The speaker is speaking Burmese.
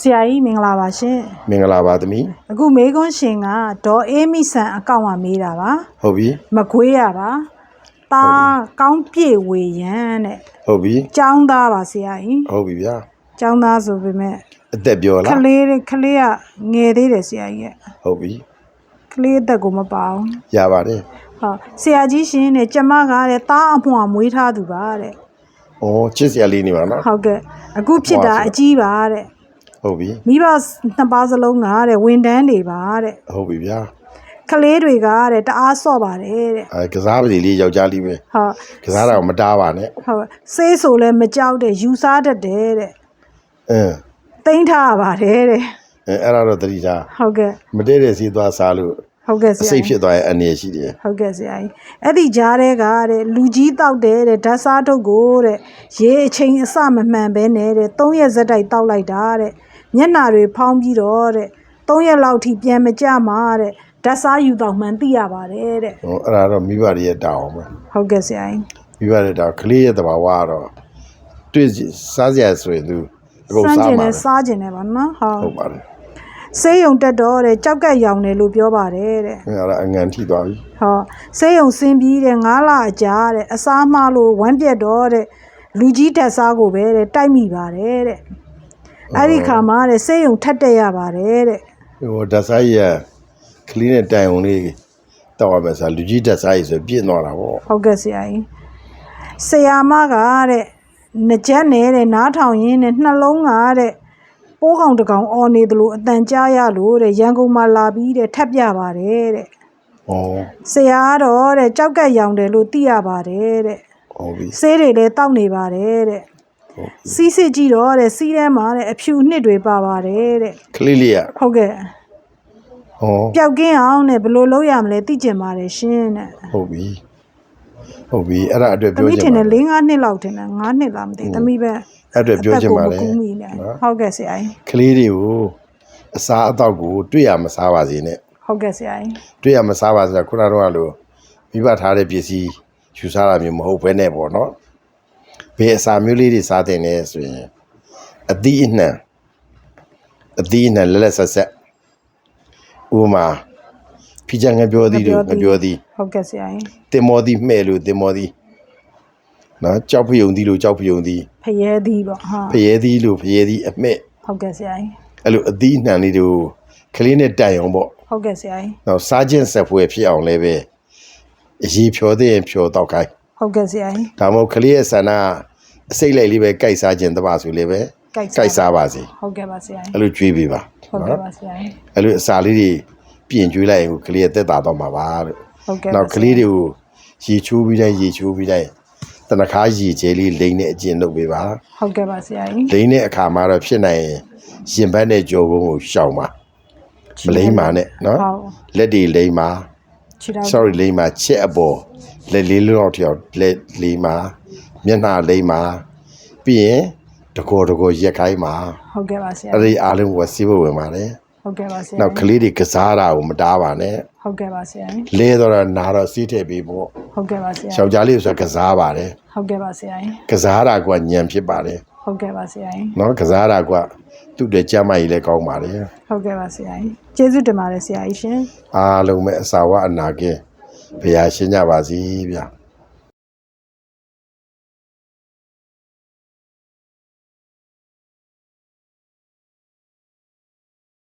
ဆရာကြီးမင်္ဂလာပါရှင်မင်္ဂလာပါသမီးအခုမေကွန်းရှင်ကဒေါ်အေးမိဆန်အကောင့်မှာမေးတာပါဟုတ်ပြီမခွေးရပါတာကောင်းပြေဝေရန်တဲ့ဟုတ်ပြီចောင်းသားပါဆရာကြီးဟုတ်ပြီဗျာចောင်းသားဆိုပေမဲ့အသက်ပြောလားခလေးခလေးကငယ်သေးတယ်ဆရာကြီးကဟုတ်ပြီကလေးအသက်ကိုမပေါအောင်ရပါတယ်ဟုတ်ဆရာကြီးရှင်နဲ့ကျမကတဲ့တာအမွှာမွေးထားသူပါတဲ့ဩချစ်စရာလေးနေပါနော်ဟုတ်ကဲ့အခုဖြစ်တာအကြီးပါတဲ့ ဟုတ်ပြီမိဘနှစ်ပါးစလုံးကတဲ့ဝန်တန်းတွေပါတဲ့ဟုတ်ပြီဗျာကလေးတွေကတဲ့တအားဆော့ပါတယ်တဲ့အဲကစားပစီလေးယောက်ျားလေးပဲဟုတ်ကစားတာကိုမတားပါနဲ့ဟုတ်ဆေးဆိုလည်းမကြောက်တဲ့ယူစားတတ်တယ်တဲ့အင်းတိမ့်ထားရပါတယ်တဲ့အဲအဲ့ဒါတော့တတိထားဟုတ်ကဲ့မတည့်တဲ့စီးသွားစားလို့ဟုတ်ကဲ့ဆအရာစိတ်ကြီးဖြစ်သွားရဲ့အနေရှိတယ်ဟုတ်ကဲ့ဆရာကြီးအဲ့ဒီကြားတဲ့ကတဲ့လူကြီးတောက်တယ်တဲ့ဓာတ်စားထုတ်ကိုတဲ့ရေအချိန်အစမမှန်ပဲနဲ့တဲ့၃ရက်ဇက်တိုက်တောက်လိုက်တာတဲ့ မျက်နာတွေဖောင်းပြီးတော့တဲ့၃ရက်လောက်ထိပြန်မကြမှာတဲ့ဓာတ်စားယူတော့မှန်သိရပါတယ်တဲ့ဟိုအဲ့ဒါတော့မိဘတွေရဲ့တောင်းပဲဟုတ်ကဲ့ဆရာကြီးမိဘတွေတောင်းကလေးရဲ့တဘာဝကတော့တွေ့စီစားစရာဆိုရင်သူအကုန်စမ်းစားကျင်မှာနဲ့စားကျင်နဲ့ပါနော်ဟုတ်ဟုတ်ပါတယ်ဆေးရုံတက်တော့တဲ့ကြောက်ကက်ရောင်တယ်လို့ပြောပါတယ်တဲ့အဲ့ဒါအငန်ထိသွားပြီဟောဆေးရုံဆင်းပြီးတဲ့9လအကြာတဲ့အစားမလို့ဝမ်းပြက်တော့တဲ့လူကြီးတက်စားကိုပဲတဲ့တိုက်မိပါတယ်တဲ့ အဲ့ဒီခါမှာတဲ့ဆေးရုံထပ်တက်ရပါတယ်တဲ့ဟိုဓာတ်စားကြီးကကလေးနဲ့တိုင်အောင်လေးတောက်ရမယ်ဆိုလူကြီးဓာတ်စားကြီးဆိုပြင့်သွားတာပေါ့ဟုတ်ကဲ့ဆရာကြီးဆရာမကတဲ့နှကြက်နဲ့တဲ့နားထောင်ရင်းနဲ့နှလုံးကတဲ့ပိုးကောင်တစ်ကောင်အော်နေသလိုအတန်ကြားရလို့တဲ့ရန်ကုန်မှာလာပြီးတဲ့ထပ်ပြပါတယ်တဲ့။ဩဆရာကတော့တဲ့ကြောက်ကက်ရောင်တယ်လို့သိရပါတယ်တဲ့ဟုတ်ပြီဆေးတွေလည်းတောက်နေပါတယ်တဲ့ဟုတ်ပြီ စီးစစ်ကြည့်တော့တဲ့စီးထဲမှာတဲ့အဖြူနှစ်တွေပါပါတယ်တဲ့ကလေးလေးကဟုတ်ကဲ့ဩပျောက်ကင်းအောင်တဲ့ဘယ်လိုလုပ်ရမလဲသိကျင်ပါတယ်ရှင်တဲ့ဟုတ်ပြီဟုတ်ပြီအဲ့ဒါအတွက်သမပြောီးချထင်င်ပါတယ်၄၅နှစ်လောက်ထင်တယ်၅နှစ်လားမသိဘူးသမီးပဲအဲ့အတွက်ပြောချင်ပါလေအသက်ကိုမကူးမိနဲ့နော်ဟုတ်ကဲ့ဆရာကြီးကလေးတွေကိုအစားအသောက်ကိုတွေ့ရမစားပါစေနဲ့ဟုတ်ကဲ့ဆရာကြီးတွေ့ရမစားပါစေဆိုတော့ခုနကတော့လို့မိဘထားတဲ့ပစ္စည်းယူစားတာမျိုးမဟုတ်ဘဲနဲ့ပေါ့နော် ဘယ်အစာမျိုးလေးတွေစားတင်လဲဆိုရင်အသီးအနှံအသီးအနှံလက်လက်ဆက်ဆက်ဥပမာဖိချံငပြောသည်တို့ငပြောသည်ဟုတ်ကဲ့ဆရာကြီးတင်မောသည်မှဲ့လို့တင်မောသည်နော်ကြောက်ဖယုံသည်လို့ကြောက်ဖယုံသည်ဖယဲသည်ပေါ့ဟာဖယဲသည်လို့ဖယဲသည်အမှဲ့ဟုတ်ကဲ့ဆရာကြီးအဲ့လိုအသီးအနှံလေးတို့ကလေးနဲ့တိုင်အောင်ပေါ့ဟုတ်ကဲ့ဆရာကြီးနော်စားခြင်းဆက်ဖွယ်ဖြစ်အောင်လည်းပဲအရေးဖြောသေးရင်ဖြောတော့ခိုင်းဟုတ်ကဲ့ဆရာကြီးဒါမှမဟုတ်ကလေးရဲ့ဆန္ဒ အစိတ်လိုက်လေးပဲကြိုက်စားခြင်းတပါဆိုလည်းပဲကြိုက်ကြိုက်စားပါစေဟုတ်ကဲ့ပါဆရာကြီးအဲ့လိုကြွေးပေးပါဟုတ်ကဲ့ပါဆရာကြီးအဲ့လိုအစာလေးတွေပြင်ကြွေးလိုက်ရင်ကိုကလေးရဲ့တက်တာတော့မှာပါလို့ဟုတ်ကဲ့နောက်ပါကလေးတွေကိုရေချိုးပြီးတိုင်းရေချိုးပြီးတိုင်းတနခါရေကျဲလေးလိမ့်တဲ့အကျင့်လုပ်ပေးပါဟုတ်ကဲ့ပါဆရာကြီးလိမ့်တဲ့အခါမှာတော့ဖြစ်နိုင်ရင်ရင်ဘတ်နဲ့ကြော်ကုန်ကိုရှောင်ပါမလိမ့်ပါနဲ့နော်ဟုတ်လက်တွေလိမ့်ပါခြေတော့ sorry လိမ့်ပါချက်အပေါ်လက်လေးလောက်ထျောက်လက်လိမ့်ပါ မျက်နှာလိမ့်ပါပြီးရင်တကောတကောရက်ခိုင်းပါဟုတ်ကဲ့ပါဆရာအဲ့ဒီအားလုံးကိုစီးဖို့ဝင်ပါတယ်ဟုတ်ကဲ့ပါဆရာနောက်ကလေးတွေကစားတာကိုမတားပါနဲ့ဟုတ်ကဲ့ပါဆရာကြီးလဲတော့နာတော့စီးထည့်ပေးဖို့ဟုတ်ကဲ့ပါဆရာယောက်ျားလေးဆိုကစားပါတယ်ဟုတ်ကဲ့ပါဆရာကြီးကစားတာကညံဖြစ်ပါတယ်ဟုတ်ကဲ့ပါဆရာကြီးနော်ကစားတာကသူ့တဲ့ကြမ်းမကြီးလည်းကောင်းပါတယ်ဟုတ်ကဲ့ပါဆရာကြီးကျေးဇူးတင်ပါတယ်ဆရာကြီးရှင်အားလုံးပဲအစာဝအနာကင်းဘုရားရှင်ကြပါစီဗျာ